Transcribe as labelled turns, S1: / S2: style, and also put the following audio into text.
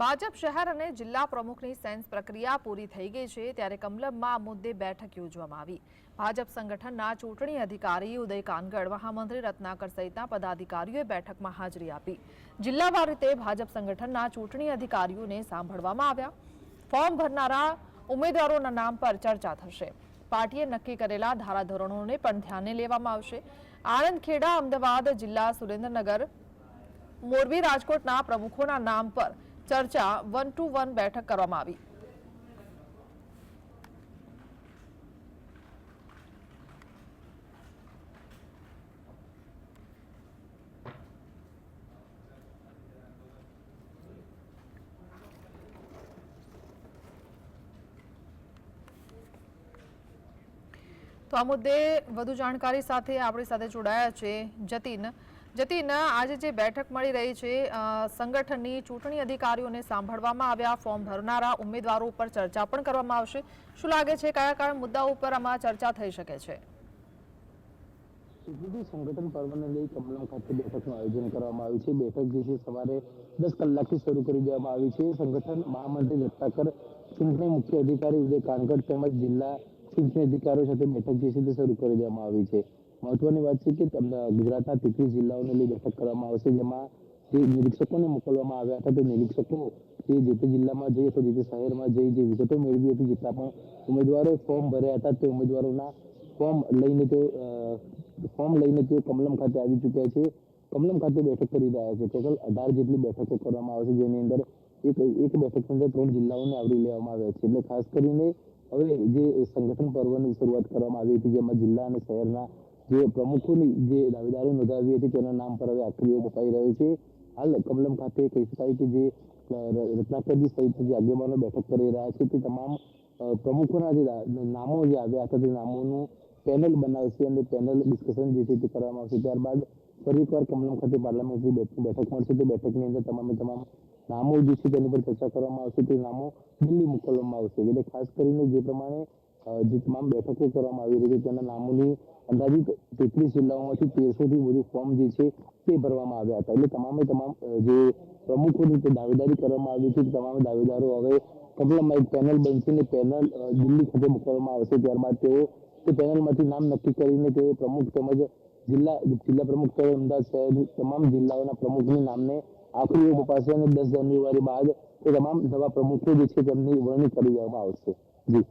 S1: ભાજપ શહેર અને જિલ્લા પ્રમુખની સેન્સ પ્રક્રિયા પૂરી થઈ ગઈ છે ત્યારે કમલમમાં આ મુદ્દે બેઠક યોજવામાં આવી. ભાજપ સંગઠનના ચૂંટણી અધિકારી ઉદય કાનગડ મહામંત્રી રત્નાકર સહિતના પદાધિકારીઓએ બેઠકમાં હાજરી આપી. જિલ્લાવાર રીતે ભાજપ સંગઠનના ચૂંટણી અધિકારીઓને સાંભળવામાં આવ્યા. ફોર્મ ભરનારા ઉમેદવારોના નામ પર ચર્ચા થશે. પાર્ટીએ નક્કી કરેલા ધારાધોરણોને પણ ધ્યાને લેવામાં આવશે. આણંદ ખેડા અમદાવાદ જિલ્લા સુરેન્દ્રનગર, મોરબી રાજકોટના પ્રમુખોના નામ પર ચર્ચા વન ટુ વન બેઠક કરવામાં આવી. તો આ મુદ્દે વધુ જાણકારી સાથે આપણી સાથે જોડાયા છે જતીન. જતીન આજે જે બેઠક મળી રહી છે સંગઠનની ચૂંટણી અધિકારીઓને સાંભળવામાં આવ્યા, ફોર્મ ભરનારા ઉમેદવારો ઉપર ચર્ચા પણ કરવામાં આવશે. શું લાગે છે, કયા કયા મુદ્દાઓ ઉપર આમાં ચર્ચા થઈ શકે છે?
S2: સુખીજી સંગઠન પર્વને લઈ કમલમ ખાતે બેઠકનું આયોજન કરવામાં આવ્યું છે. બેઠક જે છે, સવારે દસ કલાકથી શરૂ કરી દેવામાં આવી છે. સંગઠન મહામંત્રી દત્તાકર, ચૂંટણી મુખ્ય અધિકારી ઉદય કાનગડ તેમજ જિલ્લા ચૂંટણી અધિકારીઓ સાથે બેઠક જે છે, તે શરૂ કરી દેવામાં આવી છે. મહત્વની વાત છે કે ગુજરાતના તેત્રીસ જિલ્લાઓને લઈ બેઠક કરવામાં આવશે, જેમાં જે નિરીક્ષકોને મોકલવામાં આવ્યા હતા, તે નિરીક્ષકો જે જે તે જિલ્લામાં જઈ અથવા જે તે શહેરમાં જઈ જે વિગતો મેળવી હતી, જેટલા પણ ઉમેદવારોએ ફોર્મ ભર્યા હતા, તે ઉમેદવારોના ફોર્મ લઈને તેઓ ફોર્મ લઈને તેઓ કમલમ ખાતે આવી ચૂક્યા છે. કમલમ ખાતે બેઠક કરી રહ્યા છે. ટોટલ અઢાર જેટલી બેઠકો કરવામાં આવશે, જેની અંદર એક એક બેઠકની અંદર ત્રણ જિલ્લાઓને આવરી લેવામાં આવ્યા છે. એટલે ખાસ કરીને હવે જે સંગઠન પર્વની શરૂઆત કરવામાં આવી હતી, જેમાં જિલ્લા અને શહેરના જે પ્રમુખોની જે દાવેદારી નોંધાવી હતી તેના નામ પર હવે આખરીઓ મુકાઈ રહ્યો છે. હાલ કમલમ ખાતે કહી શકાય કે જે રત્નાકરજી સહિત જે આગેવાનો બેઠક કરી રહ્યા છે, તે તમામ પ્રમુખોના જે નામો જે આવ્યા હતા, તે નામોનું પેનલ બનાવશે અને પેનલ ડિસ્કશન જે છે તે કરવામાં આવશે. ત્યારબાદ ફરી એકવાર કમલમ ખાતે પાર્લામેન્ટની બેઠક મળશે. તે બેઠકની અંદર તમામે તમામ નામો જે છે તેની પર ચર્ચા કરવામાં આવશે. તે નામો દિલ્હી મોકલવામાં આવશે. એટલે ખાસ કરીને જે પ્રમાણે જે તમામ બેઠકો કરવામાં આવી રહી છે. તેના નામોની અંદાજિત તેત્રીસ જિલ્લાઓમાંથી તેરસોથી વધુ ફોર્મ જે છે તે ભરવામાં આવ્યા હતા. એટલે તમામે તમામ જે પ્રમુખો રીતે દાવેદારી કરવામાં આવી છે. તમામ દાવેદારો હવે કમલમમાં એક પેનલ બનશે ને પેનલ દિલ્હી ખાતે મોકલવામાં આવશે. ત્યારબાદ તેઓ તે પેનલમાંથી નામ નક્કી કરીને તે પ્રમુખ તેમજ જિલ્લા જિલ્લા પ્રમુખ તેમજ અમદાવાદ શહેર તમામ જિલ્લાઓના પ્રમુખની નામને આખરી ઓપ અને દસ જાન્યુઆરી બાદ તે તમામ નવા પ્રમુખો જે છે તેમની વરણી કરી દેવામાં આવશે. જી.